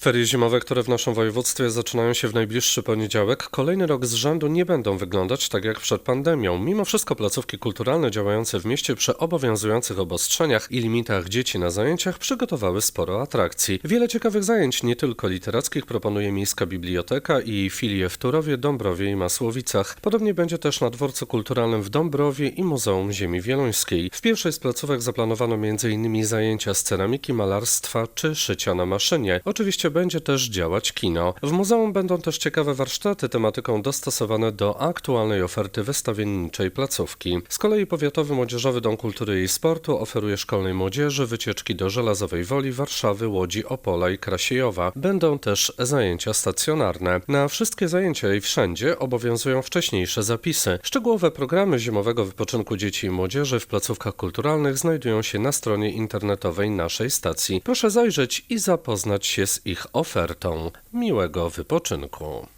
Ferie zimowe, które w naszym województwie zaczynają się w najbliższy poniedziałek, kolejny rok z rzędu nie będą wyglądać tak jak przed pandemią. Mimo wszystko placówki kulturalne działające w mieście przy obowiązujących obostrzeniach i limitach dzieci na zajęciach przygotowały sporo atrakcji. Wiele ciekawych zajęć, nie tylko literackich, proponuje Miejska Biblioteka i filie w Turowie, Dąbrowie i Masłowicach. Podobnie będzie też na dworcu kulturalnym w Dąbrowie i Muzeum Ziemi Wieluńskiej. W pierwszej z placówek zaplanowano m.in. zajęcia z ceramiki, malarstwa czy szycia na maszynie. Oczywiście będzie też działać kino. W muzeum będą też ciekawe warsztaty tematyką dostosowane do aktualnej oferty wystawienniczej placówki. Z kolei Powiatowy Młodzieżowy Dom Kultury i Sportu oferuje szkolnej młodzieży wycieczki do Żelazowej Woli, Warszawy, Łodzi, Opola i Krasiejowa. Będą też zajęcia stacjonarne. Na wszystkie zajęcia i wszędzie obowiązują wcześniejsze zapisy. Szczegółowe programy zimowego wypoczynku dzieci i młodzieży w placówkach kulturalnych znajdują się na stronie internetowej naszej stacji. Proszę zajrzeć i zapoznać się z ich ofertą. Miłego wypoczynku.